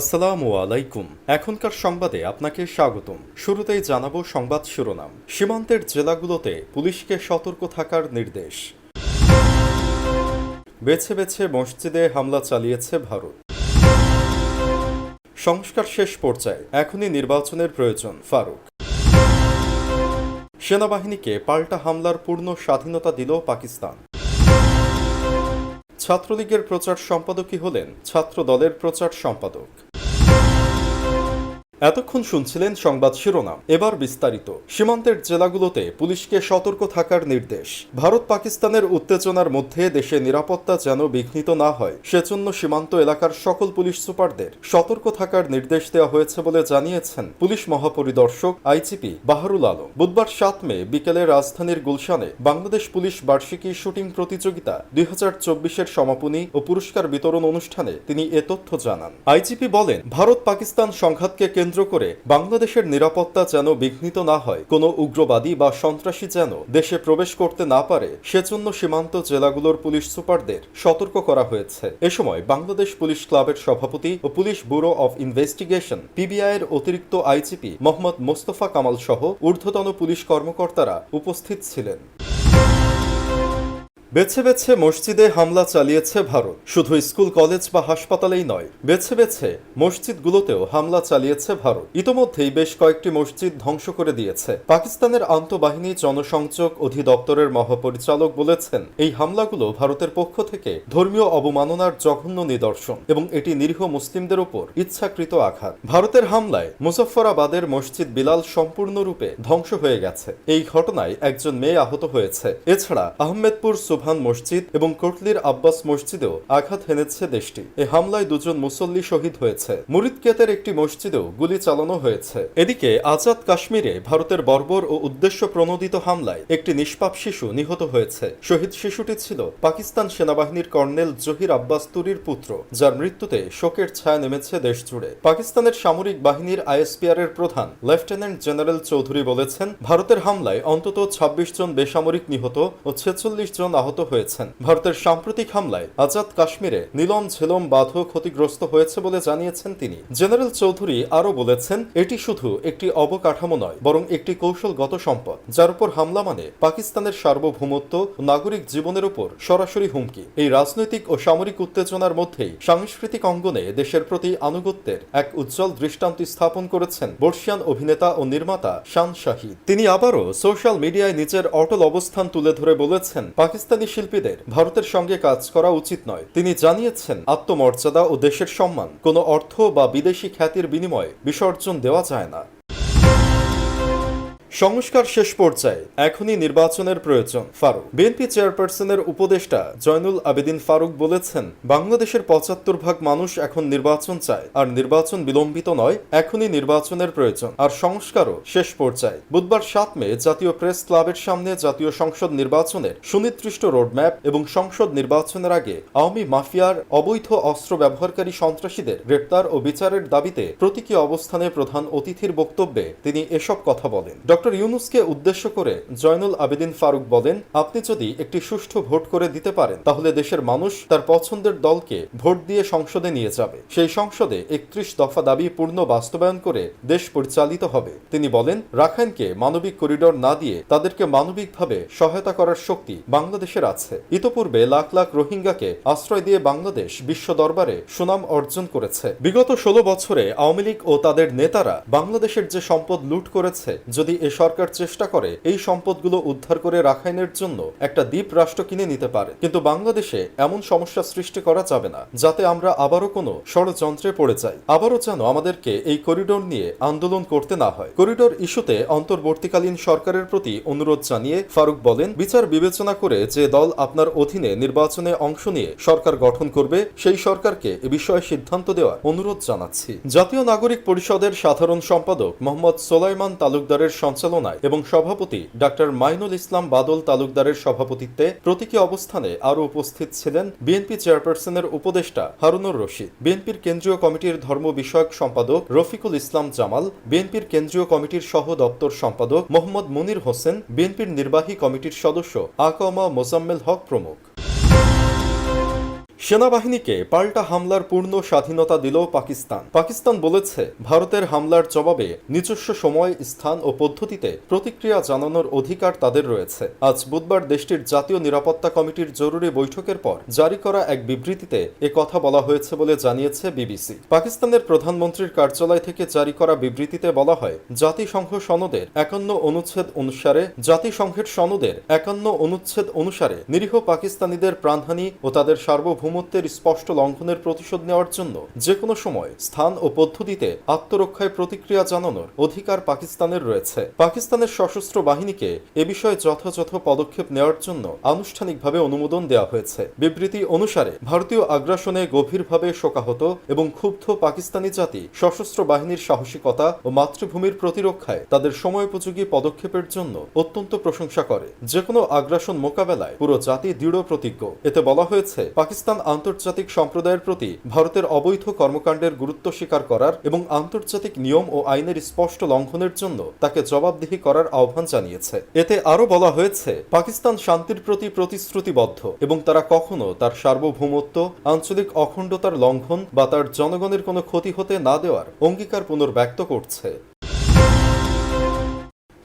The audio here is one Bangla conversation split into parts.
আসসালামু আলাইকুম। এখনকার সংবাদে আপনাকে স্বাগতম। শুরুতেই জানাব সংবাদ শিরোনাম। সীমান্তের জেলাগুলোতে পুলিশকে সতর্ক থাকার নির্দেশ। বেছে বেছে মসজিদে হামলা চালিয়েছে ভারত। সংস্কার শেষ পর্যায়ে, এখনই নির্বাচনের প্রয়োজন, ফারুক। সেনাবাহিনীকে পাল্টা হামলার পূর্ণ স্বাধীনতা দিল পাকিস্তান। ছাত্রলীগের প্রচার সম্পাদকই হলেন ছাত্র দলের প্রচার সম্পাদক। এতক্ষণ শুনছিলেন সংবাদ শিরোনাম। এবার বিস্তারিত। সীমান্তের জেলাগুলোতে পুলিশকে সতর্ক থাকার নির্দেশ। ভারত পাকিস্তানের উত্তেজনার মধ্যে দেশে নিরাপত্তা যেন বিঘ্নিত না হয়, সেজন্য সীমান্ত এলাকার সকল পুলিশ সুপারদের সতর্ক থাকার নির্দেশ দেওয়া হয়েছে বলে জানিয়েছেন পুলিশ মহাপরিদর্শক আইজিপি বাহারুল আলম। বুধবার সাত মে বিকেলে রাজধানীর গুলশানে বাংলাদেশ পুলিশ বার্ষিকী শুটিং প্রতিযোগিতা দুই হাজার চব্বিশের সমাপনী ও পুরস্কার বিতরণ অনুষ্ঠানে তিনি এ তথ্য জানান। আইজিপি বলেন ভারত পাকিস্তান সংঘাতকে কেন্দ্র করে বাংলাদেশের নিরাপত্তা যেন বিঘ্নিত না হয়, কোনো উগ্রবাদী বা সন্ত্রাসী যেন দেশে প্রবেশ করতে না পারে, সেজন্য সীমান্ত জেলাগুলোর পুলিশ সুপারদের সতর্ক করা হয়েছে। এ সময় বাংলাদেশ পুলিশ ক্লাবের সভাপতি ও police bureau of investigation, PBI এর অতিরিক্ত আইজিপি মোহাম্মদ মোস্তফা কামাল সহ ঊর্ধ্বতন পুলিশ কর্মকর্তারা উপস্থিত ছিলেন। বেছে বেছে মসজিদে হামলা চালিয়েছে ভারত। শুধু স্কুল, কলেজ বা হাসপাতালেই নয়, বেছে বেছে মসজিদগুলোতেও হামলা চালিয়েছে ভারত। ইতোমধ্যেই বেশ কয়েকটি মসজিদ ধ্বংস করে দিয়েছে। পাকিস্তানের আন্তঃবাহিনী জনসংযোগ অধিদপ্তরের মহাপরিচালক বলেছেন, এই হামলাগুলো ভারতের পক্ষ থেকে ধর্মীয় অবমাননার জঘন্য নিদর্শন এবং এটি নিরীহ মুসলিমদের ওপর ইচ্ছাকৃত আঘাত। ভারতের হামলায় মুজফফরাবাদের মসজিদ বিলাল সম্পূর্ণরূপে ধ্বংস হয়ে গেছে। এই ঘটনায় একজন মেয়ে আহত হয়েছে। এছাড়া আহমেদপুর সুবহান মসজিদ এবং কোটলির আব্বাস মসজিদেও আঘাত হেনেছে দেশটি। এ হামলায় দুজন মুসল্লি শহীদ হয়েছে। মুরিদকেতের একটি মসজিদেও গুলি চালানো হয়েছে। এদিকে আজাদ কাশ্মীরে ভারতের বর্বর ও উদ্দেশ্য প্রণোদিত হামলায় একটি নিষ্পাপ শিশু নিহত হয়েছে। শহীদ শিশুটি ছিল পাকিস্তান সেনাবাহিনীর কর্নেল জহির আব্বাস তুরির পুত্র, যার মৃত্যুতে শোকের ছায়া নেমেছে দেশ জুড়ে। পাকিস্তানের সামরিক বাহিনীর আইএসপিআর এর প্রধান, লেফটেন্যান্ট জেনারেল চৌধুরী বলেছেন, ভারতের হামলায় অন্তত ২৬ জন বেসামরিক নিহত ও ছেচল্লিশ জন আহত হয়েছেন। ভারতের সাম্প্রতিক হামলায় আজাদ কাশ্মীরে নীলম ঝেলম বাঁধও ক্ষতিগ্রস্ত হয়েছে বলে জানিয়েছেন তিনি। জেনারেল চৌধুরী আরও বলেছেন, এটি শুধু একটি অবকাঠামো নয়, বরং একটি কৌশলগত সম্পদ, যার উপর হামলা মানে পাকিস্তানের সার্বভৌমত্ব নাগরিক জীবনের উপর সরাসরি হুমকি। এই রাজনৈতিক ও সামরিক উত্তেজনার মধ্যেই সাংস্কৃতিক অঙ্গনে দেশের প্রতি আনুগত্যের এক উজ্জ্বল দৃষ্টান্ত স্থাপন করেছেন বর্ষিয়ান অভিনেতা ও নির্মাতা শান শাহিদ তিনি আবারও সোশ্যাল মিডিয়ায় নিজের অটল অবস্থান তুলে ধরে বলেছেন, পাকিস্তানি শিল্পীদের ভারতের সঙ্গে কাজ করা উচিত নয়। তিনি জানিয়েছেন, আত্মমর্যাদা ও দেশের সম্মান, কোনো অর্থ বা বিদেশি খ্যাতির বিনিময়ে বিসর্জন দেওয়া যায় না। সংস্কার শেষ পর্যায়ে এখনই নির্বাচনের প্রয়োজন। ফারুক, বিএনপি চেয়ারপারসনের উপদেষ্টা জয়নুল আবেদিন ফারুক বলেছেন, বাংলাদেশের পঁচাত্তর ভাগ মানুষ এখন নির্বাচন চায়, আর নির্বাচন বিলম্বিত নয়, এখনই নির্বাচনের প্রয়োজন। আর সংস্কারও শেষ পর্যায়ে। বুধবার সাত মে জাতীয় প্রেস ক্লাবের সামনে জাতীয় সংসদ নির্বাচনের সুনির্দিষ্ট রোডম্যাপ এবং সংসদ নির্বাচনের আগে আওয়ামী মাফিয়ার অবৈধ অস্ত্র ব্যবহারকারী সন্ত্রাসীদের গ্রেপ্তার ও বিচারের দাবিতে প্রতীকী অবস্থানে প্রধান অতিথির বক্তব্যে তিনি এসব কথা বলেন। ডক্টর ইউনুসকে উদ্দেশ্য করে জয়নুল আবেদিন ফারুক বলেন, আপনি যদি একটি সুষ্ঠু ভোট করে দিতে পারেন, তাহলে দেশের মানুষ তার পছন্দের দলকে ভোট দিয়ে সংসদে নিয়ে যাবে। সেই সংসদে একত্রিশ দফা দাবি পূর্ণ বাস্তবায়ন করে দেশ পরিচালিত হবে। তিনি বলেন, রাখাইনকে মানবিক করিডোর না দিয়ে তাদেরকে মানবিকভাবে সহায়তা করার শক্তি বাংলাদেশের আছে। ইতোপূর্বে লাখ লাখ রোহিঙ্গাকে আশ্রয় দিয়ে বাংলাদেশ বিশ্ব দরবারে সুনাম অর্জন করেছে। বিগত ষোলো বছরে আওয়ামী লীগ ও তাদের নেতারা বাংলাদেশের যে সম্পদ লুট করেছে, যদি এ সরকার চেষ্টা করে এই সম্পদগুলো উদ্ধার করে রাখাইনের জন্য একটা দ্বীপ রাষ্ট্র কিনে নিতে পারে। কিন্তু বাংলাদেশে এমন সমস্যা সৃষ্টি করা যাবে না, যাতে আমরা আবারও কোনো ষড়যন্ত্রে পড়ে যাই। আবারও যেন আমাদেরকে এই করিডোর নিয়ে আন্দোলন করতে না হয়। করিডোর ইস্যুতে অন্তর্বর্তীকালীন সরকারের প্রতি অনুরোধ জানিয়ে ফারুক বলেন, বিচার বিবেচনা করে যে দল আপনার অধীনে নির্বাচনে অংশ নিয়ে সরকার গঠন করবে, সেই সরকারকে এ বিষয়ে সিদ্ধান্ত দেওয়ার অনুরোধ জানাচ্ছি। জাতীয় নাগরিক পরিষদের সাধারণ সম্পাদক মোহাম্মদ সোলাইমান তালুকদারের সঞ্চালনায় এবং সভাপতি ডাক্তার মাইনুল ইসলাম বাদল তালুকদারের সভাপতিত্বে প্রতীকী অবস্থানে আরও উপস্থিত ছিলেন বিএনপি চেয়ারপারসনের উপদেষ্টা হারুনুর রশিদ, বিএনপির কেন্দ্রীয় কমিটির ধর্ম বিষয়ক সম্পাদক রফিকুল ইসলাম জামাল, বিএনপির কেন্দ্রীয় কমিটির সহ দপ্তর সম্পাদক মোহাম্মদ মুনির হোসেন, বিএনপির নির্বাহী কমিটির সদস্য আকমা মোজাম্মেল হক প্রমুখ। সেনাবাহিনীকে পাল্টা হামলার পূর্ণ স্বাধীনতা দিল পাকিস্তান। পাকিস্তান বলেছে, ভারতের হামলার জবাবে নিজস্ব সময়, স্থান ও পদ্ধতিতে প্রতিক্রিয়া জানানোর অধিকার তাদের রয়েছে। আজ বুধবার দেশটির জাতীয় নিরাপত্তা কমিটির জরুরি বৈঠকের পর জারি করা এক বিবৃতিতে এ কথা বলা হয়েছে বলে জানিয়েছে বিবিসি। পাকিস্তানের প্রধানমন্ত্রীর কার্যালয় থেকে জারি করা বিবৃতিতে বলা হয়, জাতিসংঘ সনদের একান্ন অনুচ্ছেদ অনুসারে, জাতিসংঘের সনদের একান্ন অনুচ্ছেদ অনুসারে নিরীহ পাকিস্তানিদের প্রাণহানি ও তাদের সার্বভৌমত্বের স্পষ্ট লঙ্ঘনের প্রতিশোধ নেওয়ার জন্য যে কোনো সময় স্থান ও পদ্ধতিতে আত্মরক্ষায় প্রতিক্রিয়া জানানোর অধিকার পাকিস্তানের রয়েছে। পাকিস্তানের সশস্ত্র বাহিনীকে এ বিষয়ে যথাযথ পদক্ষেপ নেওয়ার জন্য আনুষ্ঠানিকভাবে অনুমোদন দেওয়া হয়েছে। বিবৃতি অনুসারে ভারতীয় আগ্রাসনে গভীরভাবে শোকাহত এবং ক্ষুব্ধ পাকিস্তানি জাতি সশস্ত্র বাহিনীর সাহসিকতা ও মাতৃভূমির প্রতিরক্ষায় তাদের সময়োপযোগী পদক্ষেপের জন্য অত্যন্ত প্রশংসা করে। যে কোনো আগ্রাসন মোকাবেলায় পুরো জাতি দৃঢ় প্রতিজ্ঞ। এতে বলা হয়েছে, পাকিস্তান আন্তর্জাতিক সম্প্রদায়ের প্রতি ভারতের অবৈধ কর্মকাণ্ডের গুরুত্ব স্বীকার করার এবং আন্তর্জাতিক নিয়ম ও আইনের স্পষ্ট লঙ্ঘনের জন্য তাকে জবাবদিহি করার আহ্বান জানিয়েছে। এতে আরও বলা হয়েছে, পাকিস্তান শান্তির প্রতি প্রতিশ্রুতিবদ্ধ এবং তারা কখনো তার সার্বভৌমত্ব, আঞ্চলিক অখণ্ডতার লঙ্ঘন বা তার জনগণের কোনো ক্ষতি হতে না দেওয়ার অঙ্গীকার পুনর্ব্যক্ত করছে।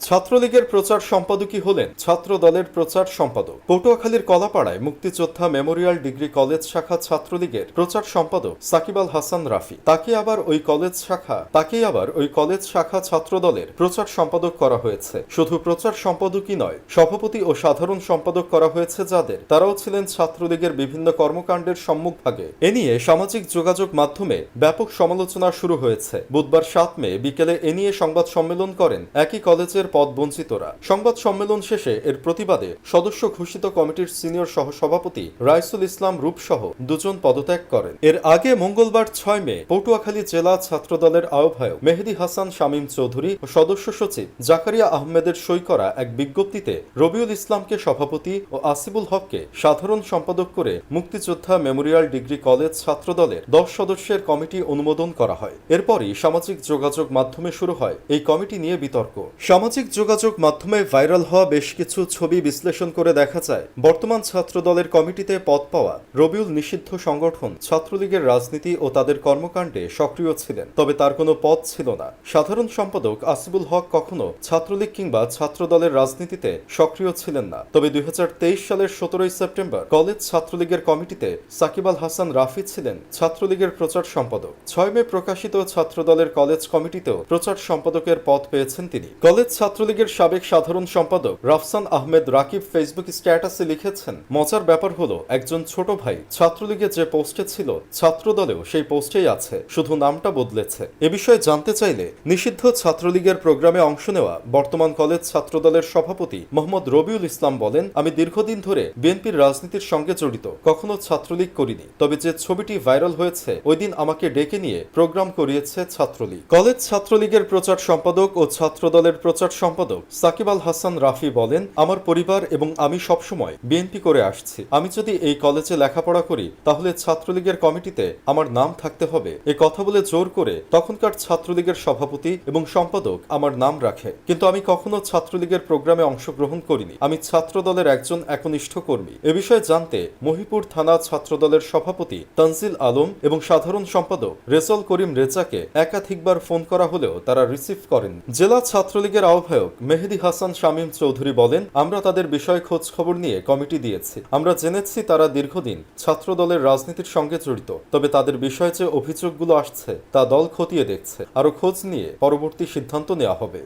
ছাত্রলীগের প্রচার সম্পাদকই হলেন ছাত্র দলের প্রচার সম্পাদক। পটুয়াখালীর কলাপাড়ায় মুক্তিযোদ্ধা মেমোরিয়াল ডিগ্রি কলেজ শাখা ছাত্রলীগের প্রচার সম্পাদক সাকিব আল হাসান রাফি। তাকে আবার ওই কলেজ শাখা, তাকেই আবার ওই কলেজ শাখা ছাত্র দলের প্রচার সম্পাদক করা হয়েছে। শুধু প্রচার সম্পাদকই নয়, সভাপতি ও সাধারণ সম্পাদক করা হয়েছে যাদের। তারাও ছিলেন ছাত্রলীগের বিভিন্ন কর্মকাণ্ডের সম্মুখভাগে। এ নিয়ে সামাজিক যোগাযোগ মাধ্যমে ব্যাপক সমালোচনা শুরু হয়েছে। বুধবার সাত মে বিকেলে এ নিয়ে সংবাদ সম্মেলন করেন একই কলেজের পদ বঞ্চিতরা। সংবাদ সম্মেলন শেষে এর প্রতিবাদে সদস্য ঘোষিত কমিটির সিনিয়র সহসভাপতি রাইসুল ইসলাম রূপসহ দুজন পদত্যাগ করেন। এর আগে মঙ্গলবার ছয় মে পটুয়াখালী জেলা ছাত্রদলের আহ্বায়ক মেহেদি হাসান শামীম চৌধুরী ও সদস্য সচিব জাকারিয়া আহমেদের সই করা এক বিজ্ঞপ্তিতে রবিউল ইসলামকে সভাপতি ও আসিবুল হককে সাধারণ সম্পাদক করে মুক্তিযোদ্ধা মেমোরিয়াল ডিগ্রি কলেজ ছাত্রদলের দশ সদস্যের কমিটি অনুমোদন করা হয়। এরপরই সামাজিক যোগাযোগ মাধ্যমে শুরু হয় এই কমিটি নিয়ে বিতর্ক। সামাজিক যোগাযোগ মাধ্যমে ভাইরাল হওয়া বেশ কিছু ছবি বিশ্লেষণ করে দেখা যায়। বর্তমান ছাত্র দলের কমিটিতে পদ পাওয়া রবিউল নিষিদ্ধ সংগঠন ছাত্রলীগের রাজনীতি ও তাদের কর্মকাণ্ডে সক্রিয় ছিলেন। তবে তার কোনো পদ ছিল না। সাধারণ সম্পাদক আসিবুল হক কখনো ছাত্রলীগ কিংবা ছাত্র দলের রাজনীতিতে সক্রিয় ছিলেন না। তবে দুই হাজার তেইশ সালের সতেরোই সেপ্টেম্বর কলেজ ছাত্রলীগের কমিটিতে সাকিব আল হাসান রাফি ছিলেন ছাত্রলীগের প্রচার সম্পাদক। ছয় মে প্রকাশিত ছাত্র দলের কলেজ কমিটিতেও প্রচার সম্পাদকের পদ পেয়েছেন তিনি। কলেজ ছাত্রলীগের সাবেক সাধারণ সম্পাদক রাফসান আহমেদ রাকিব ফেসবুক স্ট্যাটাসে লিখেছেন, মজার ব্যাপার হলো, একজন ছোট ভাই ছাত্রলীগে যে পোস্টে ছিল ছাত্র দলেও সেই পোস্টেই আছে, শুধু নামটা বদলেছে। এ বিষয়ে জানতে চাইলে নিষিদ্ধ ছাত্রলীগের প্রোগ্রামে অংশ নেওয়া বর্তমান কলেজ ছাত্রদলের সভাপতি মোহাম্মদ রবিউল ইসলাম বলেন, আমি দীর্ঘদিন ধরে বিএনপির রাজনীতির সঙ্গে জড়িত, কখনো ছাত্রলীগ করিনি। তবে যে ছবিটি ভাইরাল হয়েছে, ওই দিন আমাকে ডেকে নিয়ে প্রোগ্রাম করিয়েছে ছাত্রলীগ। কলেজ ছাত্রলীগের প্রচার সম্পাদক ও ছাত্রদলের প্রচার সম্পাদক সাকিব আল হাসান রাফি বলেন, আমার পরিবার এবং আমি সবসময় বিএনপি করে আসছি। আমি যদি এই কলেজে লেখাপড়া করি, তাহলে ছাত্রলীগের কমিটিতে আমার নাম থাকতে হবে। এ কথা বলে জোর করে তখনকার ছাত্রলীগের সভাপতি এবং সম্পাদক আমার নাম রাখে। কিন্তু আমি কখনো ছাত্রলীগের প্রোগ্রামে অংশগ্রহণ করিনি। আমি ছাত্র দলের একজন একনিষ্ঠ কর্মী। এ বিষয়ে জানতে মহিপুর থানা ছাত্র দলের সভাপতি তানজিল আলম এবং সাধারণ সম্পাদক রেজল করিম রেজাকে একাধিকবার ফোন করা হলেও তারা রিসিভ করেন জেলা ছাত্রলীগের আহ্বায়ক মেহেদি হাসান শামীম চৌধুরী বলেন, আমরা তাদের বিষয়ে খোঁজ খবর নিয়ে কমিটি দিয়েছি। আমরা জেনেছি তারা দীর্ঘদিন ছাত্র দলের রাজনীতির সঙ্গে জড়িত। তবে তাদের বিষয়ে যে অভিযোগগুলো আসছে, তা দল খতিয়ে দেখছে। আরও খোঁজ নিয়ে পরবর্তী সিদ্ধান্ত নেওয়া হবে।